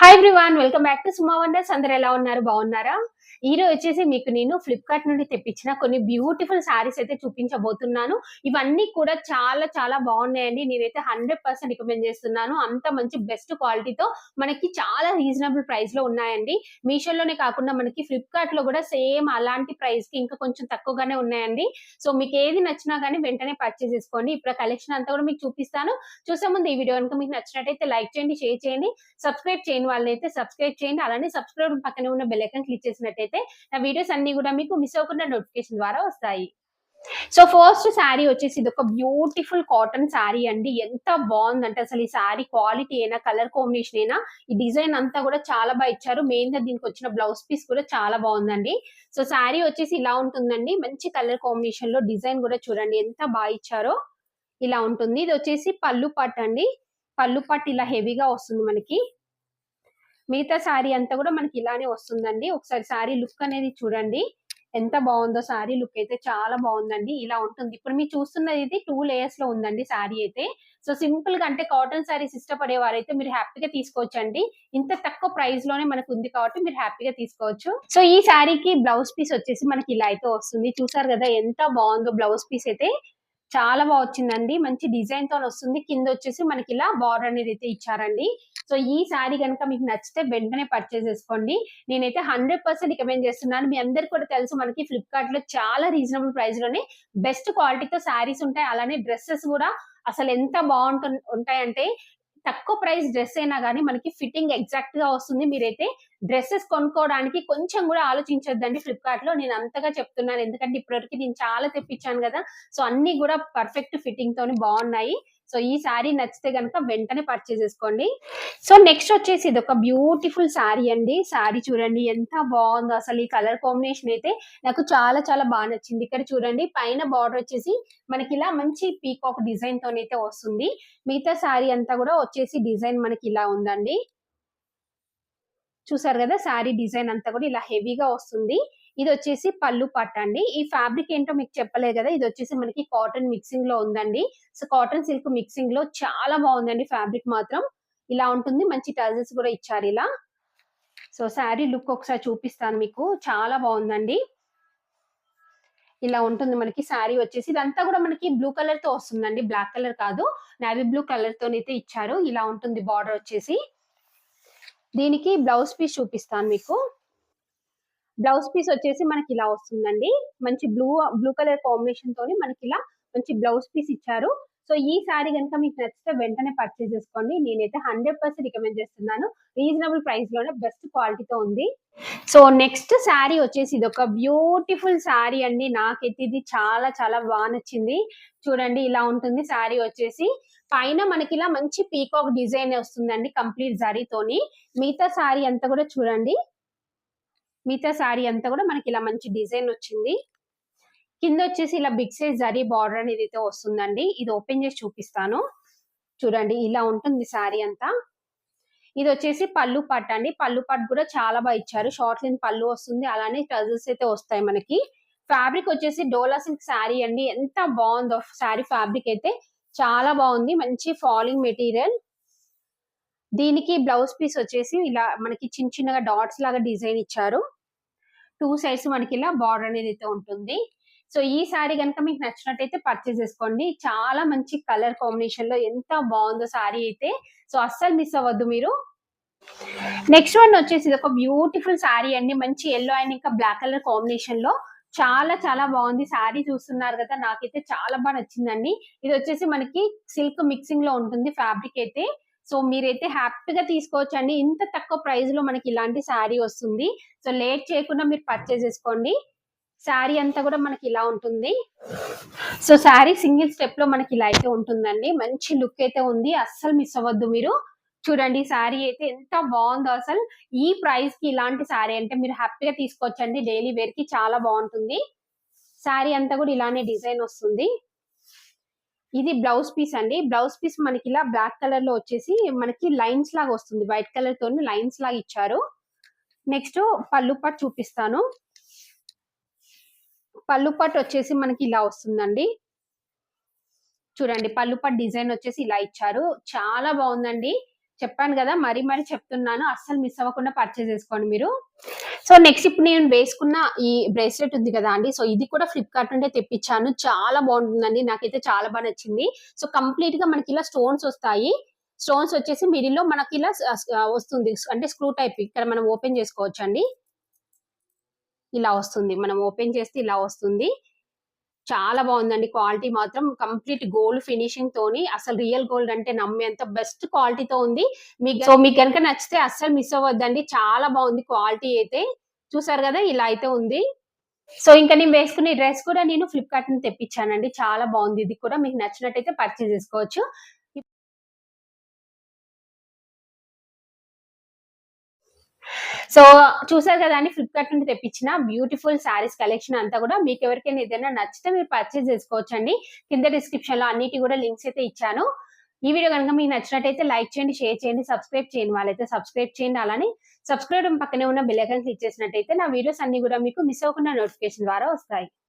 Hi everyone welcome back to Suma wonders అందరు ఎలా ఉన్నారు? బాగున్నారా? ఈ రోజు వచ్చేసి మీకు నేను ఫ్లిప్కార్ట్ నుండి తెప్పించిన కొన్ని బ్యూటిఫుల్ శారీస్ అయితే చూపించబోతున్నాను. ఇవన్నీ కూడా చాలా చాలా బాగున్నాయండి. నేనైతే హండ్రెడ్ పర్సెంట్ రికమెండ్ చేస్తున్నాను. అంత మంచి బెస్ట్ క్వాలిటీతో మనకి చాలా రీజనబుల్ ప్రైస్లో ఉన్నాయండి. మీషోలోనే కాకుండా మనకి ఫ్లిప్కార్ట్లో కూడా సేమ్ అలాంటి ప్రైస్కి ఇంకా కొంచెం తక్కువగానే ఉన్నాయండి. సో మీకు ఏది నచ్చినా కానీ వెంటనే పర్చేస్ చేసుకోండి. ఇప్పుడు కలెక్షన్ అంతా కూడా మీకు చూపిస్తాను. చూసే ముందు ఈ వీడియో కనుక మీకు నచ్చినట్టయితే లైక్ చేయండి షేర్ చేయండి. సబ్స్క్రైబ్ చేయని వాళ్ళైతే సబ్స్క్రైబ్ చేయండి. అలానే సబ్స్క్రైబ్ పక్కనే ఉన్న బెల్ ఐకాన్ క్లిక్ చేసినట్టయితే నా వీడియోస్ అన్ని కూడా మీకు మిస్ అవ్వకుండా నోటిఫికేషన్ ద్వారా వస్తాయి. సో ఫస్ట్ శారీ వచ్చేసి ఇది ఒక బ్యూటిఫుల్ కాటన్ శారీ అండి. ఎంత బాగుందంటే అసలు ఈ శారీ క్వాలిటీ అయినా కలర్ కాంబినేషన్ అయినా ఈ డిజైన్ అంతా కూడా చాలా బాగా ఇచ్చారు. మెయిన్గా దీనికి వచ్చిన బ్లౌజ్ పీస్ కూడా చాలా బాగుందండి. సో శారీ వచ్చేసి ఇలా ఉంటుందండి. మంచి కలర్ కాంబినేషన్లో డిజైన్ కూడా చూడండి ఎంత బాగా ఇచ్చారో. ఇలా ఉంటుంది. ఇది వచ్చేసి పళ్ళు పట్ అండి పళ్ళు పట్ ఇలా హెవీగా వస్తుంది మనకి. మిగతా శారీ అంతా కూడా మనకి ఇలానే వస్తుందండి. ఒకసారి శారీ లుక్ అనేది చూడండి. ఎంత బాగుందో శారీ లుక్ అయితే చాలా బాగుందండి. ఇలా ఉంటుంది. ఇప్పుడు మీరు చూస్తున్నది ఇది టూ లేయర్స్లో ఉందండి శారీ అయితే. సో సింపుల్గా అంటే కాటన్ శారీస్ ఇష్టపడే వారైతే మీరు హ్యాపీగా తీసుకోవచ్చండి. ఇంత తక్కువ ప్రైస్లోనే మనకు ఉంది కాబట్టి మీరు హ్యాపీగా తీసుకోవచ్చు. సో ఈ శారీకి బ్లౌజ్ పీస్ వచ్చేసి మనకి ఇలా అయితే వస్తుంది. చూసారు కదా ఎంత బాగుందో బ్లౌజ్ పీస్ అయితే. చాలా బాగా వచ్చిందండి. మంచి డిజైన్తో వస్తుంది. కింద వచ్చేసి మనకి ఇలా బార్డర్ అనేది అయితే ఇచ్చారండి. సో ఈ శారీ కనుక మీకు నచ్చితే వెంటనే పర్చేస్ చేసుకోండి. నేనైతే హండ్రెడ్ పర్సెంట్ రికమెండ్ చేస్తున్నాను. మీ అందరికి కూడా తెలుసు మనకి ఫ్లిప్కార్ట్లో చాలా రీజనబుల్ ప్రైస్లోనే బెస్ట్ క్వాలిటీతో శారీస్ ఉంటాయి. అలానే డ్రెస్సెస్ కూడా అసలు ఎంత బాగుంటు ఉంటాయంటే తక్కువ ప్రైస్ డ్రెస్ అయినా కానీ మనకి ఫిట్టింగ్ ఎగ్జాక్ట్గా వస్తుంది. మీరైతే డ్రెస్సెస్ కొనుక్కోవడానికి కొంచెం కూడా ఆలోచించొద్దండి ఫ్లిప్కార్ట్లో. నేను అంతగా చెప్తున్నాను. ఎందుకంటే ఇప్పటివరకు నేను చాలా తెప్పించాను కదా. సో అన్ని కూడా పర్ఫెక్ట్ ఫిట్టింగ్ తోని బాగున్నాయి. సో ఈ శారీ నచ్చితే కనుక వెంటనే పర్చేస్ చేసుకోండి. సో నెక్స్ట్ వచ్చేసి ఇది ఒక బ్యూటిఫుల్ శారీ అండి. శారీ చూడండి ఎంత బాగుందో. అసలు ఈ కలర్ కాంబినేషన్ అయితే నాకు చాలా చాలా బాగా నచ్చింది. ఇక్కడ చూడండి పైన బార్డర్ వచ్చేసి మనకి ఇలా మంచి పీకాక్ డిజైన్ తోనైతే వస్తుంది. మిగతా శారీ అంతా కూడా వచ్చేసి డిజైన్ మనకి ఇలా ఉందండి. చూసారు కదా శారీ డిజైన్ అంతా కూడా ఇలా హెవీగా వస్తుంది. ఇది వచ్చేసి పళ్ళు పట్ట అండి. ఈ ఫ్యాబ్రిక్ ఏంటో మీకు చెప్పలేదు కదా ఇది వచ్చేసి మనకి కాటన్ మిక్సింగ్లో ఉందండి. సో కాటన్ సిల్క్ మిక్సింగ్లో చాలా బాగుందండి ఫ్యాబ్రిక్ మాత్రం. ఇలా ఉంటుంది మంచి టజల్స్ కూడా ఇచ్చారు ఇలా. సో శారీ లుక్ ఒకసారి చూపిస్తాను మీకు. చాలా బాగుందండి. ఇలా ఉంటుంది మనకి శారీ వచ్చేసి. ఇదంతా కూడా మనకి బ్లూ కలర్తో వస్తుందండి. బ్లాక్ కలర్ కాదు. నావీ బ్లూ కలర్ తోనైతే ఇచ్చారు. ఇలా ఉంటుంది బార్డర్ వచ్చేసి. దీనికి బ్లౌజ్ పీస్ చూపిస్తాను మీకు. బ్లౌజ్ పీస్ వచ్చేసి మనకి ఇలా వస్తుందండి. మంచి బ్లూ బ్లూ కలర్ కాంబినేషన్ తోని మనకి ఇలా మంచి బ్లౌజ్ పీస్ ఇచ్చారు. సో ఈ శారీ కనుక మీకు నచ్చితే వెంటనే పర్చేస్ చేసుకోండి. నేనైతే హండ్రెడ్ పర్సెంట్ రికమెండ్ చేస్తున్నాను. రీజనబుల్ ప్రైస్లోనే బెస్ట్ క్వాలిటీతో ఉంది. సో నెక్స్ట్ శారీ వచ్చేసి ఇది ఒక బ్యూటిఫుల్ శారీ అండి. నాకైతే ఇది చాలా చాలా బాగా నచ్చింది. చూడండి ఇలా ఉంటుంది శారీ వచ్చేసి. పైన మనకి ఇలా మంచి పీకాక్ డిజైన్ వస్తుందండి కంప్లీట్ తోని. మిగతా శారీ అంతా కూడా చూడండి. మిగతా శారీ అంతా కూడా మనకి ఇలా మంచి డిజైన్ వచ్చింది. కింద వచ్చేసి ఇలా బిగ్ సైజ్ జరీ బార్డర్ అనేది అయితే వస్తుందండి. ఇది ఓపెన్ చేసి చూపిస్తాను. చూడండి ఇలా ఉంటుంది శారీ అంతా. ఇది వచ్చేసి పళ్ళు పట్ అండి. పళ్ళు పట్ కూడా చాలా బాగా ఇచ్చారు. షార్ట్ లెంత్ పళ్ళు వస్తుంది. అలానే ట్రజర్స్ అయితే వస్తాయి మనకి. ఫ్యాబ్రిక్ వచ్చేసి డోలా సిల్క్ శారీ అండి. ఎంత బాగుందో శారీ ఫ్యాబ్రిక్ అయితే. చాలా బాగుంది. మంచి ఫాలింగ్ మెటీరియల్. దీనికి బ్లౌజ్ పీస్ వచ్చేసి ఇలా మనకి చిన్న చిన్నగా డాట్స్ లాగా డిజైన్ ఇచ్చారు. టూ సైడ్స్ మనకి ఇలా బార్డర్ అనేది అయితే ఉంటుంది. సో ఈ శారీ కనుక మీకు నచ్చినట్టయితే పర్చేస్ చేసుకోండి. చాలా మంచి కలర్ కాంబినేషన్లో ఎంత బాగుందో శారీ అయితే. సో అస్సలు మిస్ అవ్వద్దు మీరు. నెక్స్ట్ వన్ వచ్చేసి ఇది ఒక బ్యూటిఫుల్ శారీ అండి. మంచి ఎల్లో అండ్ ఇంకా బ్లాక్ కలర్ కాంబినేషన్లో. చాలా చాలా బాగుంది. శారీ చూస్తున్నారు కదా నాకైతే చాలా బాగా నచ్చిందండి. ఇది వచ్చేసి మనకి సిల్క్ మిక్సింగ్లో ఉంటుంది ఫ్యాబ్రిక్ అయితే. సో మీరైతే హ్యాపీగా తీసుకోవచ్చండి. ఇంత తక్కువ ప్రైస్లో మనకి ఇలాంటి శారీ వస్తుంది. సో లేట్ చేయకుండా మీరు పర్చేస్ చేసుకోండి. శారీ అంతా కూడా మనకి ఇలా ఉంటుంది. సో శారీ సింగిల్ స్టెప్లో మనకి ఇలా అయితే ఉంటుందండి. మంచి లుక్ అయితే ఉంది. అస్సలు మిస్ అవ్వద్దు మీరు. చూడండి శారీ అయితే ఎంత బాగుందో అసలు. ఈ ప్రైస్కి ఇలాంటి శారీ అంటే మీరు హ్యాపీగా తీసుకోవచ్చండి. డైలీ వేర్కి చాలా బాగుంటుంది. శారీ అంతా కూడా ఇలానే డిజైన్ వస్తుంది. ఇది బ్లౌజ్ పీస్ అండి. బ్లౌజ్ పీస్ మనకి ఇలా బ్లాక్ కలర్లో వచ్చేసి మనకి లైన్స్ లాగా వస్తుంది. వైట్ కలర్ తోని లైన్స్ లాగా ఇచ్చారు. నెక్స్ట్ పళ్ళు పట్ చూపిస్తాను. పళ్ళు పట్ వచ్చేసి మనకి ఇలా వస్తుందండి. చూడండి పళ్ళు పట్ డిజైన్ వచ్చేసి ఇలా ఇచ్చారు. చాలా బాగుందండి. చెప్పాను కదా మరీ మరీ చెప్తున్నాను. అస్సలు మిస్ అవ్వకుండా పర్చేస్ చేసుకోండి మీరు. సో నెక్స్ట్ ఇప్పుడు నేను వేసుకున్న ఈ బ్రేస్లెట్ ఉంది కదా అండి. సో ఇది కూడా ఫ్లిప్కార్ట్ నుండే తెప్పించాను. చాలా బాగుంటుందండి. నాకైతే చాలా బాగా నచ్చింది. సో కంప్లీట్గా మనకి ఇలా స్టోన్స్ వస్తాయి. స్టోన్స్ వచ్చేసి మిడిల్లో మనకి ఇలా వస్తుంది. అంటే స్క్రూ టైప్ ఇక్కడ మనం ఓపెన్ చేసుకోవచ్చు అండి ఇలా వస్తుంది. మనం ఓపెన్ చేస్తే ఇలా వస్తుంది. చాలా బాగుందండి. క్వాలిటీ మాత్రం కంప్లీట్ గోల్డ్ ఫినిషింగ్ తోని అసలు రియల్ గోల్డ్ అంటే నమ్మేంత బెస్ట్ క్వాలిటీతో ఉంది. మీకు సో మీకు కనుక నచ్చితే అస్సలు మిస్ అవ్వద్దండి. చాలా బాగుంది క్వాలిటీ అయితే. చూసారు కదా ఇలా అయితే ఉంది. సో ఇంకా నేను వేసుకునే డ్రెస్ కూడా నేను ఫ్లిప్కార్ట్ నుంచి తెప్పించానండి. చాలా బాగుంది. ఇది కూడా మీకు నచ్చినట్టయితే పర్చేస్ చేసుకోవచ్చు. సో చూసారు కదా ఫ్లిప్కార్ట్ నుండి తెప్పించిన బ్యూటిఫుల్ శారీస్ కలెక్షన్ అంతా కూడా మీకు ఎవరికైనా ఏదైనా నచ్చితే మీరు పర్చేస్ చేసుకోవచ్చండి. కింద డిస్క్రిప్షన్లో అన్నిటి కూడా లింక్స్ అయితే ఇచ్చాను. ఈ వీడియో కనుక మీకు నచ్చినట్టయితే లైక్ చేయండి షేర్ చేయండి సబ్స్క్రైబ్ చేయండి వాళ్ళైతే సబ్స్క్రైబ్ చేయండి. అలానే సబ్స్క్రైబ్ పక్కనే ఉన్న బెల్ ఇచ్చేసినట్టయితే క్లిక్ చేసినట్టయితే నా వీడియోస్ అన్ని కూడా మీకు మిస్ అవ్వకుండా నోటిఫికేషన్ ద్వారా వస్తాయి.